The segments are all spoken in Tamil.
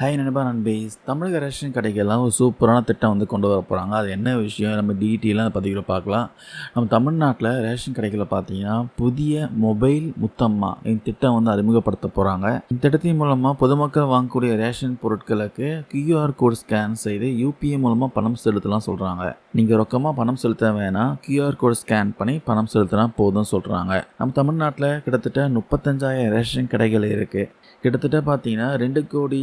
ஹை நண்பா நண்பீஸ் தமிழக ரேஷன் கடைக்கெல்லாம் ஒரு சூப்பரான திட்டம் வந்து கொண்டு வர போகிறாங்க அது என்ன விஷயம்? நம்ம டீட்டெயிலாக பதிவில் பார்க்கலாம். நம்ம தமிழ்நாட்டில் ரேஷன் கடைகளில் பார்த்தீங்கன்னா புதிய மொபைல் முத்தம்மா இந்த திட்டம் வந்து அறிமுகப்படுத்த போகிறாங்க இந்த திட்டத்தின் மூலமாக பொதுமக்கள் வாங்கக்கூடிய ரேஷன் பொருட்களுக்கு கியூஆர் கோட் ஸ்கேன் செய்து யூபிஐ மூலமாக பணம் செலுத்தலாம் சொல்கிறாங்க நீங்கள் ரொக்கமாக பணம் செலுத்த வேணாம் கியூஆர் கோட் ஸ்கேன் பண்ணி பணம் செலுத்தினா போதும் சொல்கிறாங்க நம்ம தமிழ்நாட்டில் கிட்டத்தட்ட முப்பத்தஞ்சாயிரம் ரேஷன் கடைகள் இருக்குது கிட்டத்தட்ட பார்த்தீங்கன்னா ரெண்டு கோடி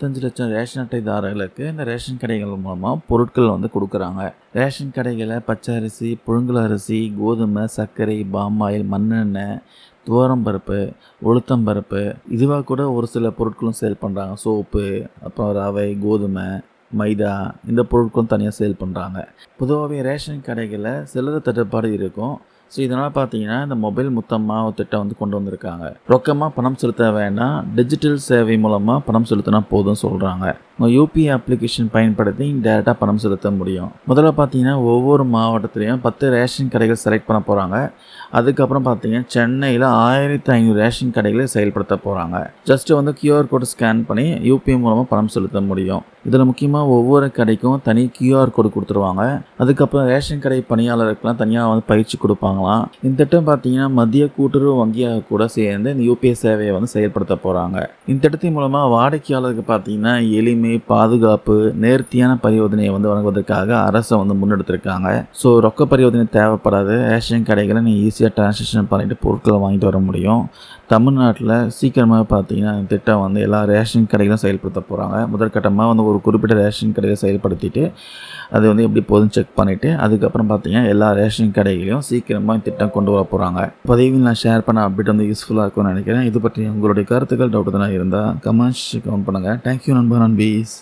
முப்பத்தஞ்சு லட்சம் ரேஷன் அட்டைதாரர்களுக்கு இந்த ரேஷன் கடைகள் மூலமாக பொருட்கள் வந்து கொடுக்குறாங்க. ரேஷன் கடைகளை பச்சை அரிசி புழுங்கல் அரிசி கோதுமை சர்க்கரை பாமாயில் மண்ணெண்ணெய் துவரம்பருப்பு உளுத்தம்பருப்பு இதுவாக கூட ஒரு சில பொருட்களும் சேல் பண்ணுறாங்க சோப்பு அப்புறம் ரவை கோதுமை மைதா இந்த பொருட்களும் தனியாக சேல் பண்ணுறாங்க பொதுவாகவே ரேஷன் கடைகளில் சிலர் தட்டுப்பாடு இருக்கும். ஸோ இதனால் பார்த்தீங்கன்னா இந்த மொபைல் முத்தம்மா ஒரு திட்டம் வந்து கொண்டு வந்திருக்காங்க. ரொக்கமாக பணம் செலுத்த வேண்டாம் டிஜிட்டல் சேவை மூலமாக பணம் செலுத்தினா போதும் சொல்கிறாங்க உங்கள் யூபிஐ அப்ளிகேஷன் பயன்படுத்தி டேரெக்டாக பணம் செலுத்த முடியும். முதல்ல பார்த்தீங்கன்னா ஒவ்வொரு மாவட்டத்துலேயும் பத்து ரேஷன் கடைகள் செலக்ட் பண்ண போகிறாங்க அதுக்கப்புறம் பார்த்தீங்கன்னா சென்னையில் ஆயிரத்தி ஐநூறு ரேஷன் கடைகளை செயல்படுத்த போகிறாங்க ஜஸ்ட் வந்து கியூஆர் கோடு ஸ்கேன் பண்ணி யூபிஐ மூலமாக பணம் செலுத்த முடியும். இதில் முக்கியமாக ஒவ்வொரு கடைக்கும் தனி கியூஆர் கோடு கொடுத்துருவாங்க. அதுக்கப்புறம் ரேஷன் கடை பணியாளருக்கெல்லாம் தனியாக வந்து பயிற்சி கொடுப்பாங்களாம். இந்த திட்டம் பார்த்தீங்கன்னா மத்திய கூட்டுறவு வங்கியாக கூட சேர்ந்து இந்த யூபிஐ சேவையை வந்து செயல்படுத்த போகிறாங்க இந்த திட்டத்தின் மூலமாக வாடிக்கையாளருக்கு பார்த்தீங்கன்னா எளிமை பாதுகாப்பு நேர்த்தியான பரிவர்த்தனையை வந்து வழங்குவதற்காக அரசை வந்து முன்னெடுத்திருக்காங்க. ஸோ ரொக்க பரிவர்த்தனை தேவைப்படாது. ரேஷன் கடைகளை நீ ஈஸியாக டிரான்சாக்ஷன் பண்ணிட்டு பொருட்களை வாங்கிட்டு வர முடியும். தமிழ்நாட்டில் சீக்கிரமாக பார்த்தீங்கன்னா இந்த திட்டம் வந்து எல்லா ரேஷன் கடைகளும் செயல்படுத்த போகிறாங்க முதற்கட்டமாக வந்து ஒரு குறிப்பிட்ட ரேஷன் கடையை செயல்படுத்திட்டு அது வந்து எப்படி போதும் செக் பண்ணிவிட்டு அதுக்கப்புறம் பார்த்தீங்கன்னா எல்லா ரேஷன் கடைகளையும் சீக்கிரமாக இந்த திட்டம் கொண்டு வர போகிறாங்க பதிவில் நான் ஷேர் பண்ண அப்டேட் வந்து யூஸ்ஃபுல்லாக இருக்கும்னு நினைக்கிறேன். இது பற்றி உங்களுடைய கருத்துக்கள் டவுட் தான் இருந்தால் கமெண்ட்ஸ் கமெண்ட் பண்ணுங்கள் தேங்க்யூ நண்பர் நண்பீஸ்.